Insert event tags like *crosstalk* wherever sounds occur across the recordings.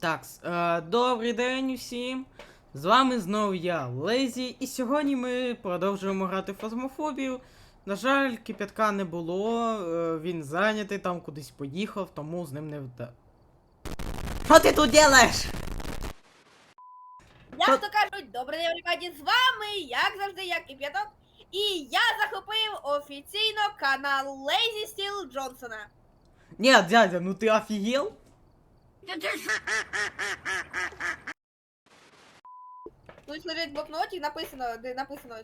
Так, е, добрий день всім. З вами знову я, Лезі, і сьогодні ми продовжуємо грати в фазмофобію. На жаль, кипятка не було, е, він зайнятий, там кудись поїхав, тому з ним не вда. Що ти тут робиш? Як то кажуть, добрий день, Аркадій, з вами, як завжди, я Кип'яток. І я захопив офіційно канал Lazy Steel Джонсона. Ні, дядя, ну ти офігел? Тут лежить блокнот і написано, де написано.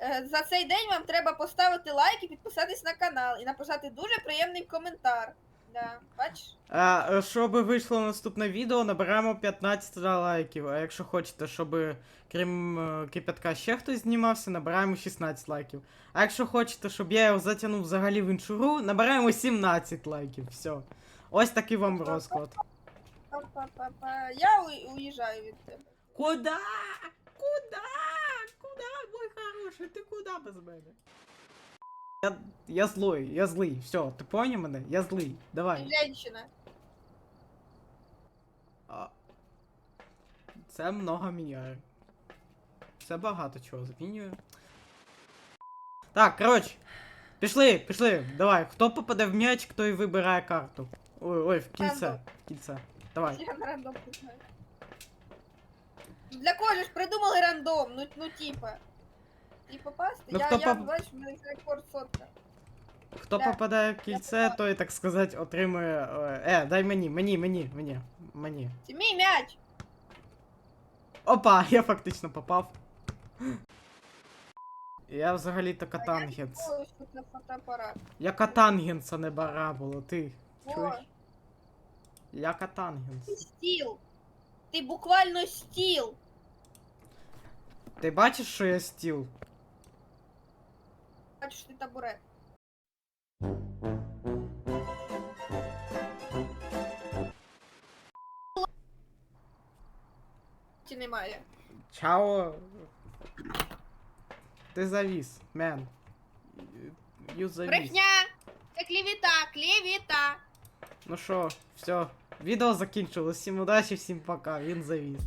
е, За цей день вам треба поставити лайк і підписатись на канал і написати дуже приємний коментар. Да, бачиш? А, е, щоб вийшло наступне відео, наберемо 15 лайків. А якщо хочете, щоб крім е, кипятка ще хтось знімався, набираємо 16 лайків. А якщо хочете, щоб я його затягнув взагалі в іншу гру, набираємо 17 лайків. Все. Ось такий вам розклад. Я у- уїжджаю від тебе. Куда? Куда? Куда, мой хороший? Ти куда без мене? Я, я злой, я злий. Все, ти поняв мене? Я злий. Давай. Женщина. А, Це много міняє. Це багато чого змінює. Так, коротше. Пішли, пішли. Давай. Хто попаде в м'яч, хто і вибирає карту. Ой, ой, в кільце. В кільце. Давай. Я на рандом пускаю. Для кого ж придумали рандом? Ну, ну типа. І попасти? Ну, я, хто я, поп- бачиш, в мене рекорд сотка. Хто Да. попадає в кільце, той, так сказати, отримує. Е, е, дай мені, мені, мені, мені, мені. Це мій м'яч. Опа, *laughs* я фактично попав. Я взагалі-то катангенс. Ось тут на фотоапарат. Я катангенса не бара було, ти. О, Чуєш? Я катангенс. ти стіл. Ти буквально стіл. Ти бачиш, що я стіл? Бачиш, ти табурет. Ті немає. Чао. Ти завіс, мен. Ю завіс. Брехня! Це клівіта, клівіта. Ну що, все. Відео закінчилось. Всім удачі, всім пока. Він завіс.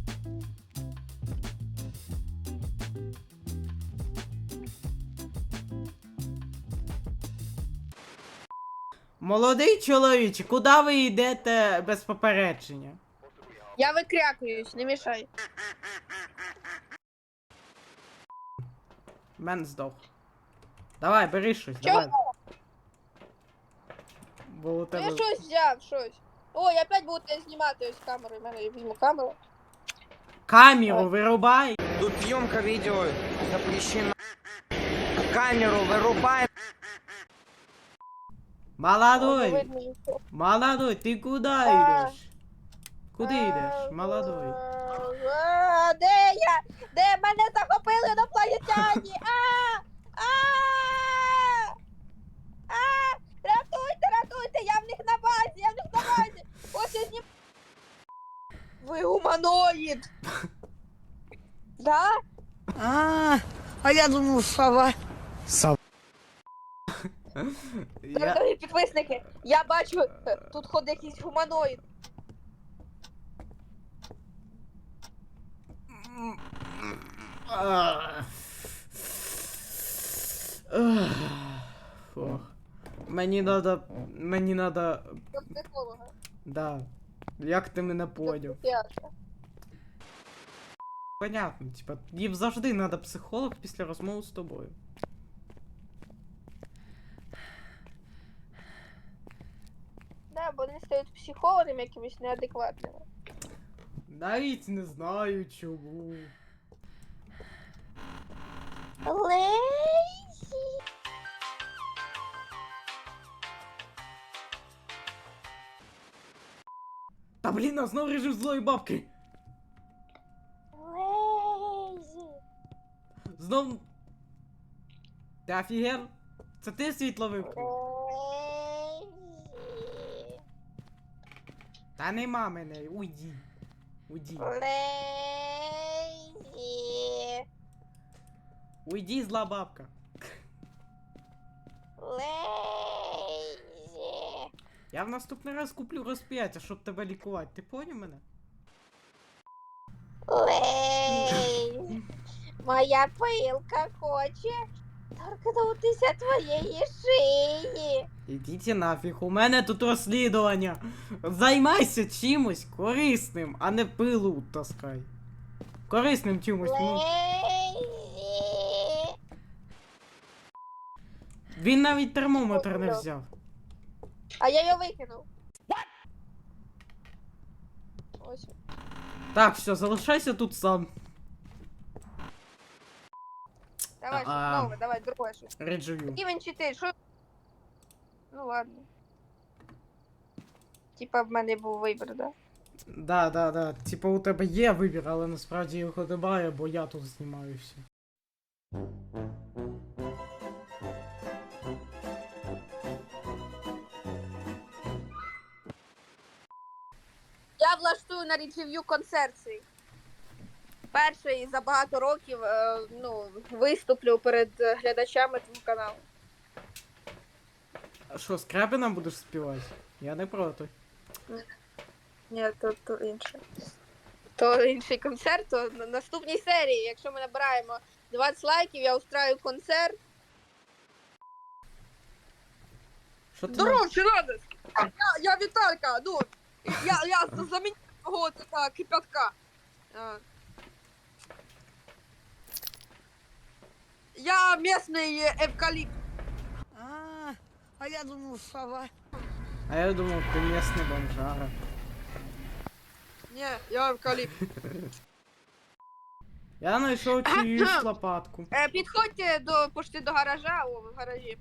Молодий чоловіче, куди ви йдете без попередження? Я викрякуюсь, не мішай. Мен здох. Давай, бери щось, давай. Чого? Бо у Ну тебе. я щось взяв, щось. Ой, опять буду тебе знімати ось камерою. У мене я візьму камеру. Камеру вирубай! Тут съемка видео запрещена. Камеру вырубай. Молодой! О, видно нічого. Молодой, ти куди А. йдеш? Куди йдеш, молодой? А, Де я? Де мене захопили інопланетяні? А! А! Я в них на базі, я в них на базі! Ось я знім... Ви гуманоїд! Да? А, а я думал, сова. Я... Дорогі підписники, я бачу, е, тут ходить якийсь гуманоїд. Ах. Ах. Мені надо. Мені надо. До психолога. Да. Як ти мене поняв? Понятно, типа, їм завжди надо психолог після розмови з тобою. Да, бо вони стають психологами якимись неадекватними. Навіть не знаю чому. Лейзі. Та блін, а знов режим злої бабки. Лейзі. Знов. Ти офігел? Це ти світло вимкнув? Лейзі. Та нема мене, уйди. Уйди. Лейзі. Уйди, зла бабка. Лейзі. Я в наступний раз куплю розп'яття, щоб тебе лікувати. Ти поняв мене? Лей, моя пилка хоче торкнутися твоєї шиї. Ідіть нафіг, у мене тут розслідування. Займайся чимось корисним, а не пилу таскай. Корисним чимось. Ну, він навіть термометр не взяв. А я його викинув. Ось. Так, все, залишайся тут сам. Давай, А. нове, давай, друге щось. Реджую. Рівень 4, що? Ну ладно. Типа в мене був вибір, да? Да, да, да. Типа у тебе є вибір, але насправді його немає, бо я тут знімаю все. Я влаштую на річев'ю концерт свій. Перший за багато років е, ну, виступлю перед глядачами твого каналу. А що, скрепина будеш співати? Я не проти. Ні, то, то інше. То інший концерт, то на наступній серії, якщо ми набираємо 20 лайків, я устраю концерт. Що ти? Здорово, Чинадес! Я, я Віталька, ну, я, я заміню того така кипятка. А. Я местный эвкалипт. А, а я думал, сова. А я думав, ти місний бомжара. Не, я эвкалипт. *laughs* Я знайшов чиюсь *coughs* лопатку. Е, підходьте до пошти до гаража, о, в гаражі.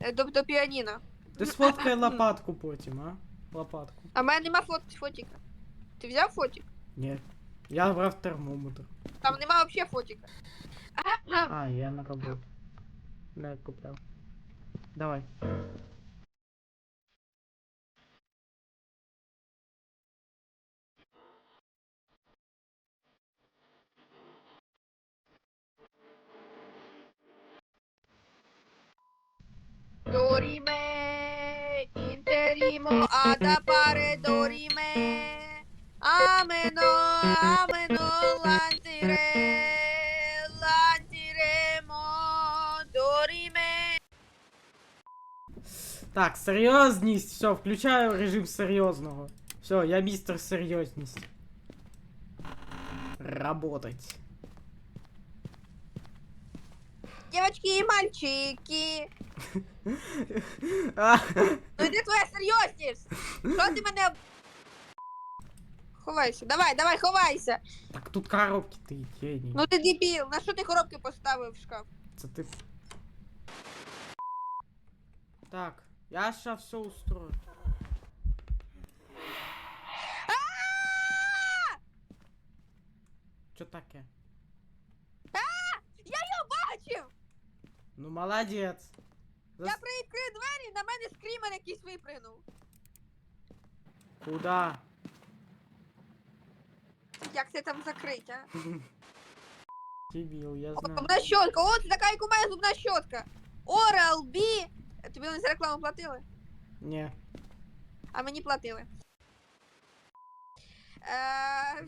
Е, До, до піаніно. Ти сфоткай лопатку потім, а? Лопатку. А в мене нема фот, фотіка. Ти взяв фотик? Ні. Я брав термометр. Там нема взагалі фотика. А, я на роботу. Не купляв. Давай. Dorime, Interimo ad appare dorime. Ameno, ameno, lantire, lantiremo, dorime. Так, серйозність, все, включаю режим серйозного. Все, я містер серйозність. Работать. Девочки и мальчики, *laughs* ну де твоя серйозність? Що ти мене... об- Ховайся, давай, давай, ховайся. Так тут коробки ти геній. Ну ти дебіл, на що ти коробки поставив в шкаф? Це ти. Так, я ща все устрою. Що таке? Ну молодець. Я Зас... привідкрив двері, на мене скрімер якийсь випригнув. Куда? Як це там закрить, а? *laughs* Дебіл, я О, знаю. зубна щотка, о, це така, як у мене зубна щотка. Oral B. Тобі вони за рекламу платили? Ні. А мені платили. Е,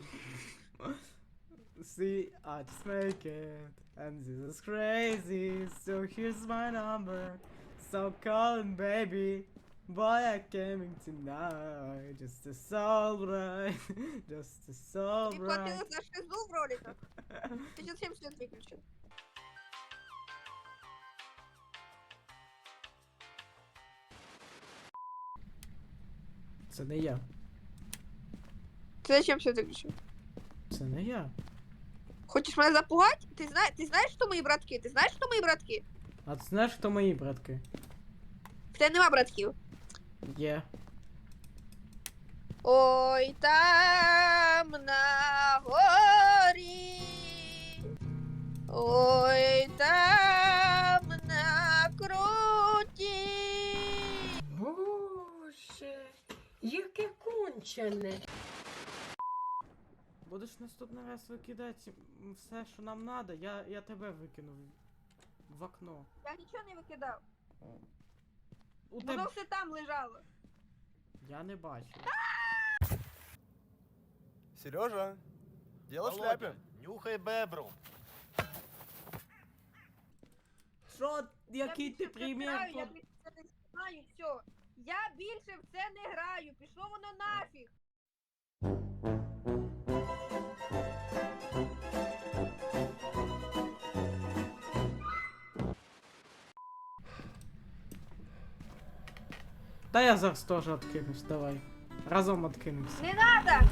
See, I just make it. And this is crazy. So here's my number. So calling, baby. Boy, I came in tonight. Just to celebrate. *laughs* Just to Тобі платили celebrate. за *laughs* шизу в роликах. Ти що 70 виключив? Це не я. Ти зачем все виключив? Це не я. Хочеш мене запугати? Ти, зна... ти знаєш, хто мої братки? Ти знаєш, хто мої братки? А ти знаєш, хто мої братки? В тебе нема братків. Є. Ой, там на горі. Ой, там на круті. Боже, яке кончене. Будеш наступний раз викидати все, що нам треба, я, я тебе викину в окно. Я нічого не викидав. У Воно тебе... все там лежало. Я не бачу. Сережа, Дело в шляпе. нюхай бебру. Що, який ти примір? Я більше в це не знаю, все. Я більше в це не граю, пішло воно нафіг. Та я зараз теж откинусь, давай. Разом откинемось. Не надо!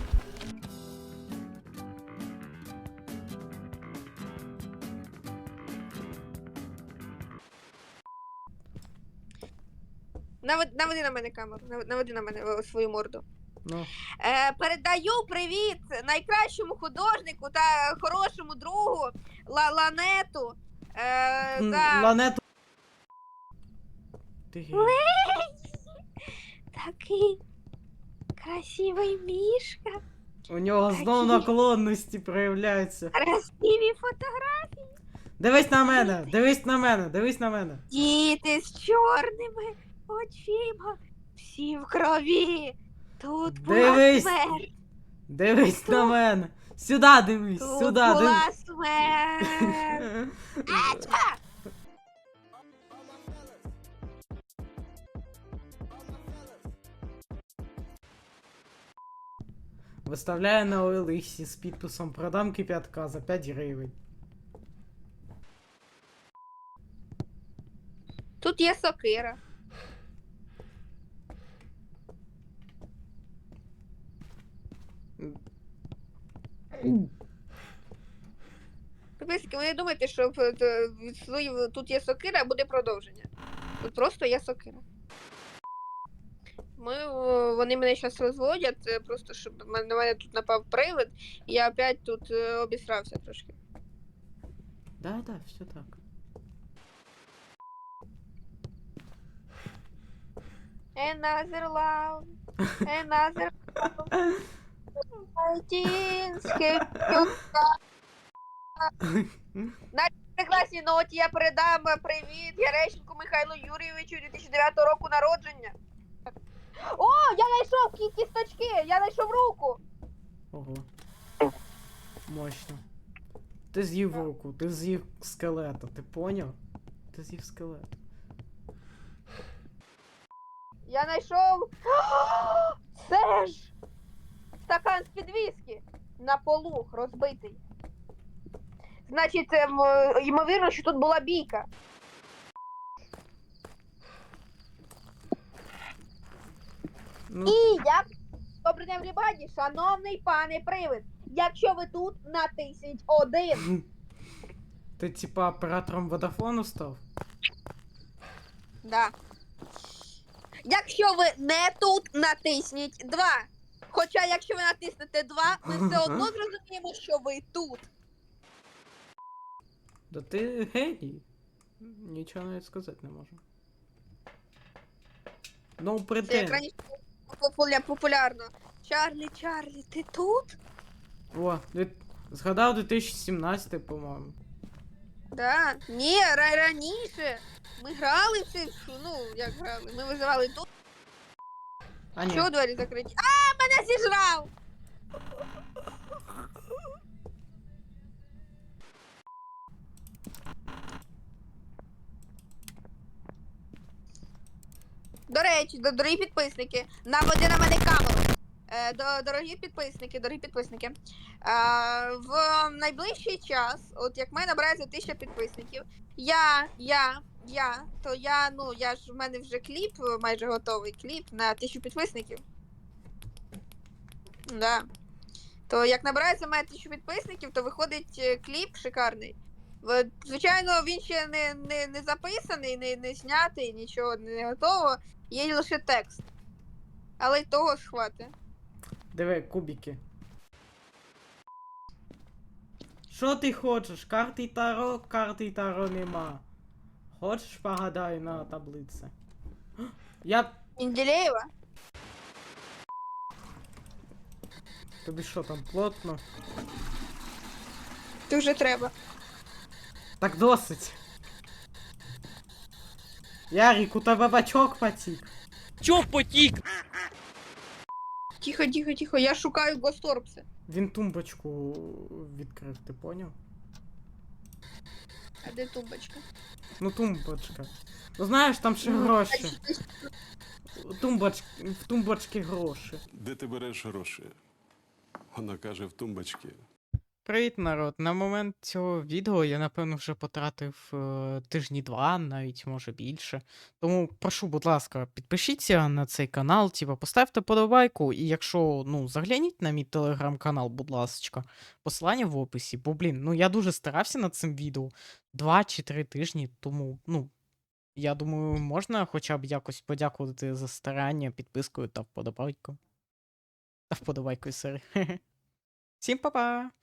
Наведи, наведи на мене камеру, наведи- наведи на мене е, свою морду. Ну. Е, передаю привіт найкращому художнику та хорошому другу Ла Ланету. Е, М, да. Ланету. Ти гей. Такий красивий мішка, У нього знову Такі. наклонності проявляються. красиві фотографії. Дивись на мене, дивись на мене, дивись на мене. Діти з чорними очима, всі в крові. Тут була Дивись. смерть, Дивись на мене. Сюди дивись, тут сюди була дивись. смерть. *laughs* Ача! Виставляє на Олексі з підписом продам кипятка за 5 гривень. Тут є сокира. Підписники, ви не думаєте, що тут є сокира, а буде продовження. Тут просто є сокира. Ми, вони мене зараз розводять, е, просто щоб на мене- тут напав привид, і я опять тут е, обісрався трошки. Да, да, все так. Another love, another love. *laughs* На прекрасній ноті я передам е, привіт Ярещенку Михайлу Юрійовичу 2009 року народження. О, я знайшов кі- кісточки, я знайшов руку. Ого. Мощно. Ти з'їв руку, ти з'їв скелета, ти поняв? Ти з'їв скелет. Я знайшов. *gasps* Це ж стакан з під віскі на полу розбитий. Значить, ем, е, ймовірно, що тут була бійка. Ну, І як добрий день, everybody, шановний пане привид, якщо ви тут натисніть один. ти типа оператором водофону став? Да. Якщо ви не тут, натисніть два. Хоча, якщо ви натиснете два, ми все *laughs* одно зрозуміємо, що ви тут. Да ти геній. Нічого навіть сказати не можу. Ну, Це як раніше популя- популярно. Чарлі, Чарлі, ти тут? О, дві- згадав 2017, по-моєму. Да. Ні, ра- раніше. Ми грали в цю, ну, як грали? Ми визивали тут. А ні. Чого двері закриті? А, мене зіжрав! До речі, до- дорогі підписники, наводи на мене камеру. Е, до, дорогі підписники, дорогі підписники. Е, в найближчий час, от як мене набирається тисяча підписників, я, я, я, то я, ну, я ж в мене вже кліп, майже готовий кліп на тисячу підписників. Да. То як набирається в мене тисячу підписників, то виходить е, кліп шикарний. В- Звичайно, він ще не, не, не записаний, не, не знятий, нічого не готово. Є лише текст. Але й того схвати. Диви, кубики. Що ти хочеш? Карти Таро, карти Таро нема. Хочеш погадай на таблиці? *gasps* Я. Інділеєва? Тобі що там плотно? Дуже треба. Так досить. Ярик, у тебе бачок потік. Чо потік? Тихо, тихо, тихо, я шукаю госторпси. Він тумбочку відкрив, ти поняв? А де тумбочка? Ну, тумбочка. Ну знаєш, там ще гроші. Тумбоч... В тумбочці гроші. Де ти береш гроші? Вона каже в тумбочці. Привіт, народ. На момент цього відео я, напевно, вже потратив е, тижні два, навіть може більше. Тому прошу, будь ласка, підпишіться на цей канал, типа, поставте подобайку, і якщо, ну, загляніть на мій телеграм-канал, будь ласка, посилання в описі. Бо, блін, ну я дуже старався над цим відео два чи три тижні, тому, ну, я думаю, можна хоча б якось подякувати за старання підпискою та вподобайкою. Та вподобайкою, сорі. *laughs* Всім па-па!